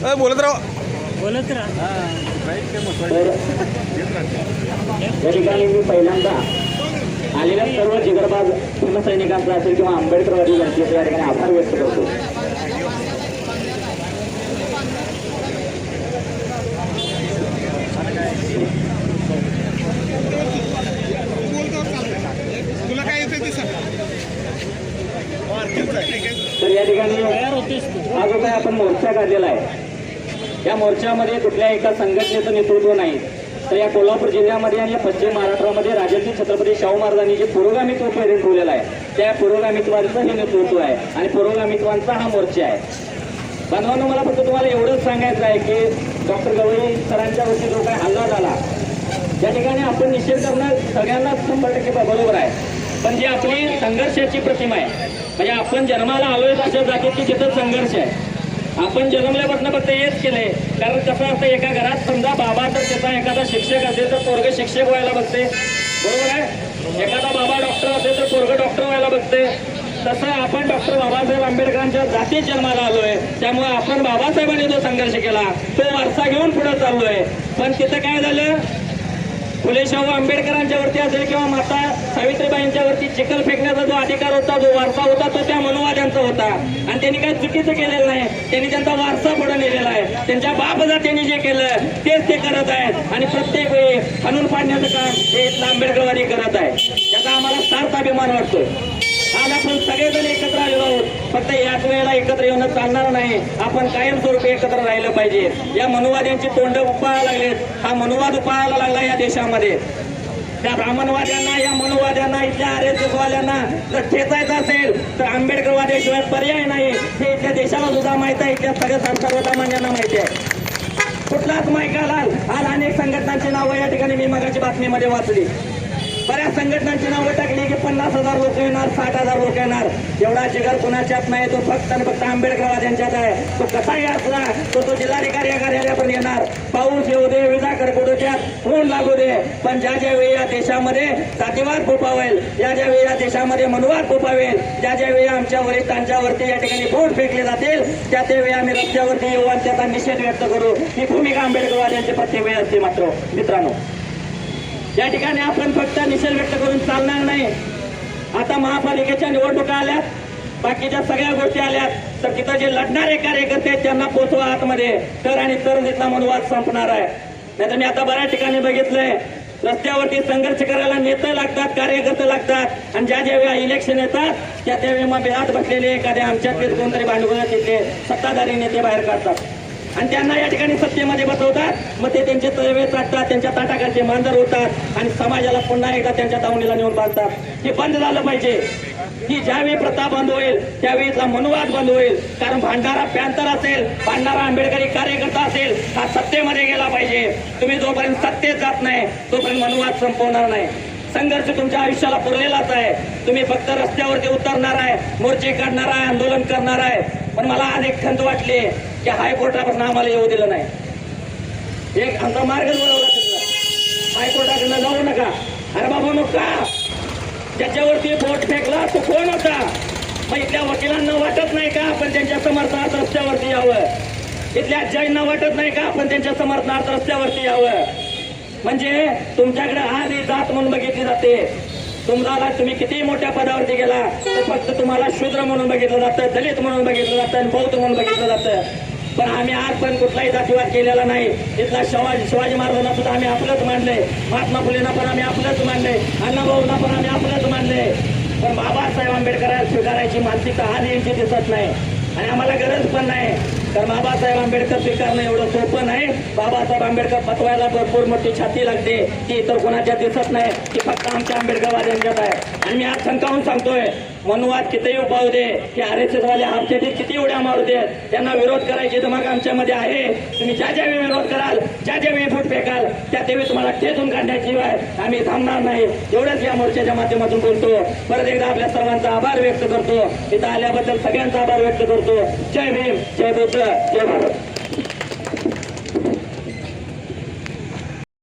बोलत राहा. बोलत राहा. या ठिकाणी मी पहिल्यांदा आलेल्या सर्व जिगरबाज भीमसैनिकांचा असेल किंवा आंबेडकरवादी जनतेचे या ठिकाणी आभार व्यक्त करतो. तुला काय येते ते सांग. तर या ठिकाणी तयार होतेस तू. हा जो काय आपण मोर्चा काढलेला आहे या मोर्चामध्ये कुठल्या एका संघटनेचं नेतृत्व नाही. तर या कोल्हापूर जिल्ह्यामध्ये आणि या पश्चिम महाराष्ट्रामध्ये राजर्षी छत्रपती शाहू महाराजांनी जे पुरोगामित्व प्रेरित ठेवलेलं आहे त्या पुरोगामित्वाचं हे नेतृत्व आहे आणि पुरोगामित्वांचा हा मोर्चा आहे. बांधवांनो मला फक्त तुम्हाला एवढंच सांगायचं आहे की डॉक्टर गवई सरांच्या वरती जो काही हल्ला झाला त्या ठिकाणी आपण निषेध करणं सगळ्यांना शंभर टक्के बरोबर आहे. पण जी आपली संघर्षाची प्रतिमा आहे म्हणजे आपण जन्माला आलोय अशा जागेत की जिथं संघर्ष आहे. आपण जन्मल्यापासून फक्त हेच केलंय. कारण कसं असतं एका घरात समजा बाबा तर त्याचा एखादा शिक्षक असेल तर पोरग शिक्षक व्हायला बघते. बरोबर आहे? एखादा बाबा डॉक्टर असेल तर पोरग डॉक्टर व्हायला बघते. तसं आपण डॉक्टर बाबासाहेब आंबेडकरांच्या जातीत जन्माला आलोय. त्यामुळे आपण बाबासाहेबांनी जो संघर्ष केला तो वारसा घेऊन पुढे चाललोय. पण तिथं काय झालं? फुले शाहू आंबेडकरांच्या वरती असेल किंवा माता सावित्रीबाईंच्या वरती चिखल फेकण्याचा जो अधिकार होता जो वारसा होता तो त्या मनोवाद्यांचा होता. आणि त्यांनी काही चुकीचं केलेलं नाही. त्यांनी त्यांचा वारसा पुढे नेलेला आहे. त्यांच्या बाप त्यांनी जे केलं तेच ते करत आहेत. आणि प्रत्येक वेळी हनून पाडण्याचं काम हे आंबेडकरवादी करत आहे त्याचा आम्हाला सार्थ अभिमान वाटतोय. आज आपण सगळेजण एकत्र आलेलो आहोत. फक्त याच वेळेला एकत्र येऊन चालणार नाही. आपण कायमस्वरूपी एकत्र राहिलं पाहिजे. या मनुवाद्यांची तोंड उपाळायला लागलेत. हा मनुवाद उपाळायला लागला या देशामध्ये. त्या ब्राह्मणवाद्यांना या मनुवाद्यांना इथल्या आर्यवाद्यांना जर ठेचायचं असेल तर आंबेडकरवाद्याशिवाय पर्याय नाही. हे इथल्या देशाला सुद्धा माहीत आहे. इथल्या सगळ्या सर्वसामान्यांना माहिती आहे. कुठलाच मायकाला आज अनेक संघटनांची नावं या ठिकाणी मी मगाची बातमीमध्ये वाचली. बऱ्याच संघटनांची नावं पन्नास हजार लोक येणार साठ हजार लोक येणार. एवढा जिगर कुणाच्यात नाही तो फक्त आणि फक्त आंबेडकरवाद्यांच्यात आहे. तो कसाही असला तो तो जिल्हाधिकारी या कार्यालयापर्यंत येणार. पाऊस येऊ दे विजा कडकडोट्यात ऊन लागू दे. पण ज्या ज्या वेळी या देशामध्ये जातीवाद फोपावेल ज्या ज्या वेळी या देशामध्ये मनुवाद फोपावेल ज्या ज्या वेळी आमच्या वरिष्ठांच्यावरती या ठिकाणी बोट फेकले जातील त्या त्या वेळी आम्ही रस्त्यावरती येऊ आणि त्याचा निषेध व्यक्त करू. ही भूमिका आंबेडकरवाद्यांची प्रत्येक वेळ असते मात्र. मित्रांनो या ठिकाणी आपण फक्त निषेध व्यक्त करून चालणार नाही. आता महापालिकेच्या निवडणुका आल्यात बाकीच्या सगळ्या गोष्टी आल्यात तर तिथं जे लढणारे कार्यकर्ते आहेत त्यांना पोचवा आतमध्ये. तर आणि तर तिथला मनोवाद संपणार आहे. नाहीतर मी आता बऱ्याच ठिकाणी बघितलंय रस्त्यावरती संघर्ष करायला नेते लागतात कार्यकर्ते लागतात आणि ज्या ज्या वेळा इलेक्शन येतात त्या त्यावेळी मग बिहात बसलेले एखाद्या आमच्या कोणतरी भांडवल तिथले सत्ताधारी नेते बाहेर काढतात. आणि त्यांना या ठिकाणी सत्तेमध्ये बसवतात. मग ते त्यांचे तळवे चाटतात त्यांच्या ताटाखालचे मांजर होतात आणि समाजाला पुन्हा एकदा त्यांच्या दावणीला नेऊन बांधतात. हे बंद झालं पाहिजे. की ज्यावेळी प्रथा बंद होईल त्यावेळीचा मनुवाद बंद होईल. कारण भांडारा प्यांतर असेल भांडारा आंबेडकरी कार्यकर्ता असेल हा सत्तेमध्ये गेला पाहिजे. तुम्ही जोपर्यंत सत्तेत जात नाही तोपर्यंत मनुवाद संपवणार नाही. संघर्ष तुमच्या आयुष्याला पुरलेलाच आहे. तुम्ही फक्त रस्त्यावरती उतरणार आहे मोर्चे काढणार आहे आंदोलन करणार आहे. पण मला आज एक खंत वाटली की हायकोर्टापासून आम्हाला येऊ दिलं नाही. एक आमचा मार्ग वळवला तिथला हायकोर्टाकडनं जाऊ नका. अरे बाबा मग का? ज्याच्यावरती बोट फेकला तो कोण होता? मग इथल्या वकिलांना वाटत नाही का आपण त्यांच्या समर्थनार्थ रस्त्यावरती यावं? इथल्या जजना वाटत नाही का आपण त्यांच्या समर्थनार्थ रस्त्यावरती यावं? म्हणजे तुमच्याकडे आज ही जात म्हणून बघितली जाते. तुम्हाला तुम्ही किती मोठ्या पदावरती गेला तर फक्त तुम्हाला शूद्र म्हणून बघितलं जातं दलित म्हणून बघितलं जातं आणि बौद्ध म्हणून बघितलं जातं. पण आम्ही आज पण कुठलाही जातीवाद केलेला नाही. इथला शिवाजी शिवाजी महाराजांना सुद्धा आम्ही आपलंच मानलंय. महात्मा फुलेंना पण आम्ही आपलंच मानलंय. अण्णाभाऊंना पण आम्ही आपलंच मानलंय. पण बाबासाहेब आंबेडकरांना स्वीकारायची मानसिकता आज यांची दिसत नाही. आणि आम्हाला गरज पण नाही. तर बाबासाहेब आंबेडकर स्वीकारणं एवढं सोपं नाही. बाबासाहेब आंबेडकर पतवायला भरपूर मोठी छाती लागते. ती इतर कोणाच्या दिसत नाही. ती फक्त आमच्या आंबेडकरवाद्यांच्यात आहे. आणि मी आज शंकावून सांगतोय मनुवाद कितीही उपाव दे की आर एस एसवाले आमच्या किती उड्या मारू दे त्यांना विरोध करायची मग आमच्यामध्ये आहे. तुम्ही ज्या ज्या वेळी विरोध कराल ज्या ज्या वेळी फूट फेकाल त्या त्यावेळी तुम्हाला ठेचून काढण्याशिवाय आम्ही थांबणार नाही. एवढंच या मोर्चाच्या माध्यमातून बोलतो. परत एकदा आपल्या सर्वांचा आभार व्यक्त करतो. इथं आल्याबद्दल सगळ्यांचा आभार व्यक्त करतो. जय भीम जय बुद्ध जय भारत